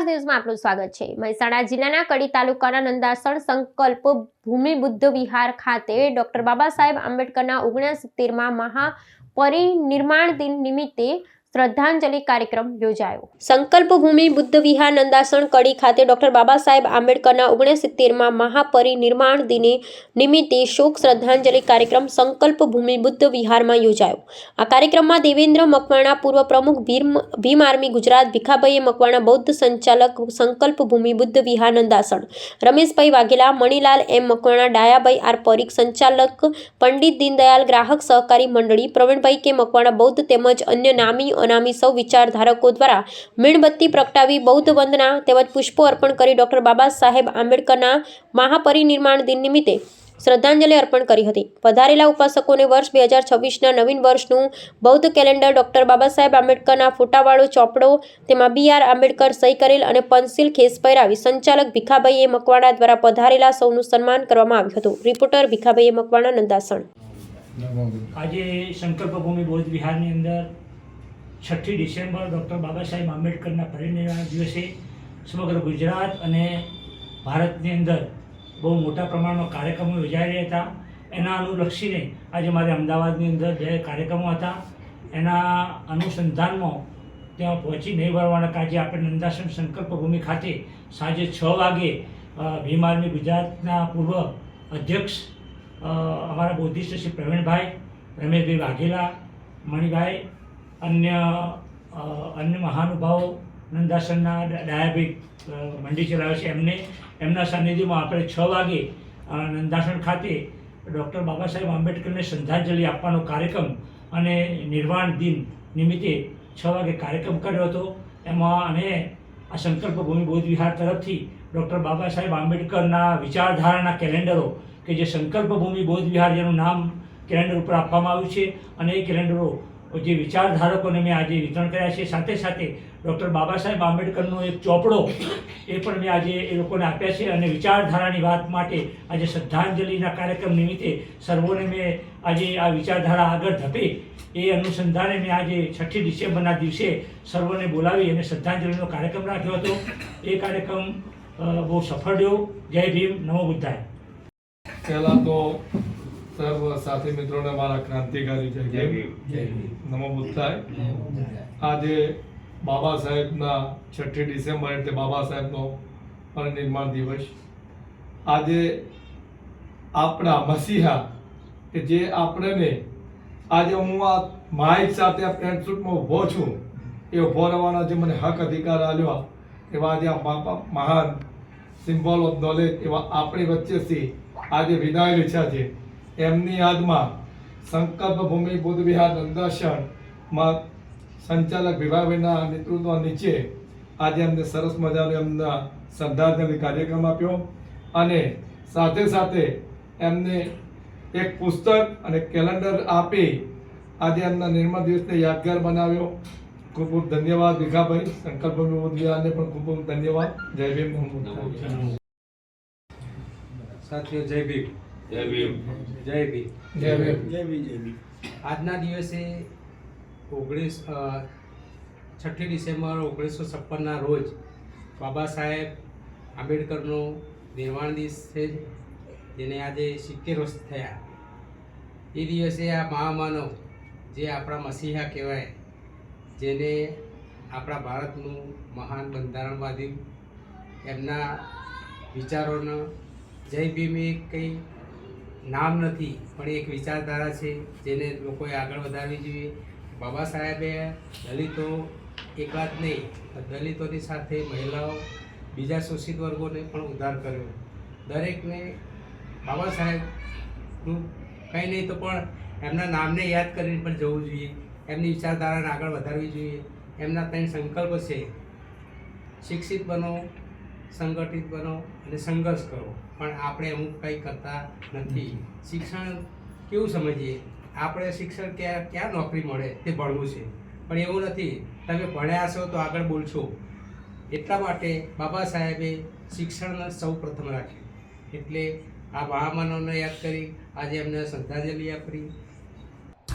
ન્યૂઝમાં આપનું સ્વાગત છે. મહેસાણા જિલ્લાના કડી તાલુકાના નંદાસણ સંકલ્પ ભૂમિ બુદ્ધ વિહાર ખાતે ડોક્ટર બાબા સાહેબ આંબેડકરના ઓગણસિત્તેરમાં મહાપરિનિર્માણ દિન નિમિત્તે શ્રદ્ધાંજલિ કાર્યક્રમ યોજાયો. સંકલ્પ ભૂમિ બુદ્ધ વિહાર નંદાસણ કડી ખાતે ડોક્ટર બાબા સાહેબ આંબેડકરના ઓગણસિત્તેરમાં મહાપરિનિર્માણ દિને નિમિત્તે શોક શ્રદ્ધાંજલિ કાર્યક્રમ સંકલ્પ ભૂમિ બુદ્ધ વિહારમાં યોજાયો. આ કાર્યક્રમમાં દેવેન્દ્ર મકવાણા, પૂર્વ પ્રમુખ ભીમ ભીમ આર્મી ગુજરાત, ભીખાભાઈએ મકવાણા, બૌદ્ધ સંચાલક સંકલ્પ ભૂમિ બુદ્ધ વિહાર નંદાસણ રમેશભાઈ વાઘેલા, મણિલાલ એમ મકવાણા, ડાયાભાઈ આર પરીખ, સંચાલક પંડિત દીનદયાલ ગ્રાહક સહકારી મંડળી, પ્રવીણભાઈ કે મકવાણા, બૌદ્ધ તેમજ અન્ય નામી અનામી સૌ વિચારધારકો દ્વારા મીણબત્તી પ્રગટાવી બૌદ્ધ વંદના તેમજ પુષ્પો અર્પણ કરી ડોક્ટર બાબા સાહેબ આંબેડકરના મહાપરિનિર્માણ દિન નિમિત્તે શ્રદ્ધાંજલિ અર્પણ કરી હતી. વધારેલા ઉપાસકોને વર્ષ બે હજાર છવ્વીસના નવીન વર્ષનું બૌદ્ધ કેલેન્ડર ડોક્ટર બાબા સાહેબ આંબેડકરના ફોટાવાળો ચોપડો, તેમાં બી આર આંબેડકર સહી કરેલ અને પંસિલ ખેસ પહેરાવી સંચાલક ભીખાભાઈએ મકવાણા દ્વારા પધારેલા સૌનું સન્માન કરવામાં આવ્યું હતું. રિપોર્ટર ભીખાભાઈએ મકવાણા નંદાસણ. આજે શંકર ભૂમિ બૌદ્ધ વિહારની અંદર છઠ્ઠી ડિસેમ્બર ડૉક્ટર બાબા સાહેબ આંબેડકરના પરિનિર્વાણ દિવસે સમગ્ર ગુજરાત અને ભારતની અંદર બહુ મોટા પ્રમાણમાં કાર્યક્રમો યોજાઈ રહ્યા હતા. એના અનુલક્ષીને આજે મારે અમદાવાદની અંદર બે કાર્યક્રમો હતા. એના અનુસંધાનમાં ત્યાં પહોંચી નહીં વળવાના કાજે આપણે નંદાસન સંકલ્પ ભૂમિ ખાતે સાંજે છ વાગે ભીમ ગુજરાતના પૂર્વ અધ્યક્ષ અમારા બૌદ્ધિસ્ટ શ્રી પ્રવીણભાઈ, રમેશભાઈ વાઘેલા, મણિભાઈ અન્ય અન્ય મહાનુભાવો નંદાસનના ડા- ડાયાભાઈ મંડી ચલાવે છે. એમને, એમના સાનિધ્યમાં આપણે છ વાગે નંદાસન ખાતે ડૉક્ટર બાબા સાહેબ આંબેડકરને શ્રદ્ધાંજલિ આપવાનો કાર્યક્રમ અને નિર્વાણ દિન નિમિત્તે છ વાગે કાર્યક્રમ કર્યો હતો. એમાં અને આ સંકલ્પ ભૂમિ બોધ વિહાર તરફથી ડૉક્ટર બાબા સાહેબ આંબેડકરના વિચારધારાના કેલેન્ડરો કે જે સંકલ્પ ભૂમિ બોધ વિહાર જેનું નામ કેલેન્ડર ઉપર આપવામાં આવ્યું છે અને એ કેલેન્ડરો જે વિચારધારકોને મેં આજે વિતરણ કર્યા છે, સાથે સાથે ડૉક્ટર બાબા સાહેબ આંબેડકરનો એક ચોપડો એ પણ મેં આજે એ લોકોને આપ્યા છે અને વિચારધારાની વાત માટે આજે શ્રદ્ધાંજલિના કાર્યક્રમ નિમિત્તે સર્વોને મેં આજે આ વિચારધારા આગળ ધપે. એ અનુસંધાને મેં આજે છઠ્ઠી ડિસેમ્બરના દિવસે સર્વોને બોલાવી અને શ્રદ્ધાંજલિનો કાર્યક્રમ રાખ્યો હતો. એ કાર્યક્રમ બહુ સફળ રહ્યો. જય ભીમ. નમો બુદ્ધાય. પહેલાં તો સર્વ સાથી મિત્રોને મારા ક્રાંતિકારી જય ભીમ. નમો બુદ્ધાય. આજે બાબા સાહેબના છઠ્ઠી ડિસેમ્બર એટલે બાબા સાહેબનો પરિનિર્માણ દિવસ. આજે આપણા મસીહા કે જે આપણને આજે હું આ માઇક સાથે આ પેન્ટ શૂટમાં ઊભો છું એ ઊભો રહેવાનો જે મને હક અધિકાર આલ્યો એવા આજે આ બાપા મહાન સિમ્બોલ ઓફ નોલેજ એવા આપણી વચ્ચેથી આજે વિદાય લીધા છે. એમની યાદમાં સંકલ્પ ભૂમિ બુદ્ધ વિહાર નંદાસણમાં સંચાલક વિભાગના નેતૃત્વ નીચે આજે અમને સરસ મજાનો એમના શ્રદ્ધાંજલિ કાર્યક્રમ આપ્યો અને સાથે સાથે એમને એક પુસ્તક અને કેલેન્ડર આપી આજે એમના નિર્મળ દિવસને યાદગાર બનાવ્યો ખૂબ ખૂબ ધન્યવાદ ભીખાભાઈ સંકલ્પ ભૂમિ પણ ખૂબ ખૂબ ધન્યવાદ જય ભીમ નમો સાથીઓ જય ભીમ જય ભીમ. જય ભીમ. જય ભીમ. આજના દિવસે ઓગણીસ છઠ્ઠી ડિસેમ્બર ઓગણીસો છપ્પનના રોજ બાબા સાહેબ આંબેડકરનો નિર્વાણ દિવસ છે જેને આજે સિત્તેર વર્ષ થયા. એ દિવસે આ મહામાનવ જે આપણા મસીહા કહેવાય જેને આપણા ભારતનું મહાન બંધારણવાદી એમના વિચારોનો જય ભીમ એ કંઈ નામ નથી, પણ એક વિચારધારા છે જેને લોકોએ આગળ વધારવી જોઈએ. બાબા સાહેબે દલિતો એકલા જ નહીં દલિતોની સાથે મહિલાઓ, બીજા શોષિત વર્ગોને પણ ઉદ્ધાર કર્યો. દરેકને બાબા સાહેબનું કંઈ નહીં તો પણ એમના નામને યાદ કરીને પણ જવું જોઈએ. એમની વિચારધારાને આગળ વધારવી જોઈએ. એમના ત્રણ સંકલ્પ છે. શિક્ષિત બનો સંગઠિત બનો અને સંઘર્ષ કરો. પણ આપણે અમુક કંઈ કરતા નથી. શિક્ષણ કેવું સમજીએ? આપણે શિક્ષણ ક્યાં ક્યાં નોકરી મળે તે ભણવું છે. પણ એવું નથી. તમે ભણ્યા છો તો આગળ બોલશો. એટલા માટે બાબા સાહેબે શિક્ષણ સૌ પ્રથમ રાખ્યું. એટલે આ મહામાનવને યાદ કરી, આજે એમને શ્રદ્ધાંજલિ આપી.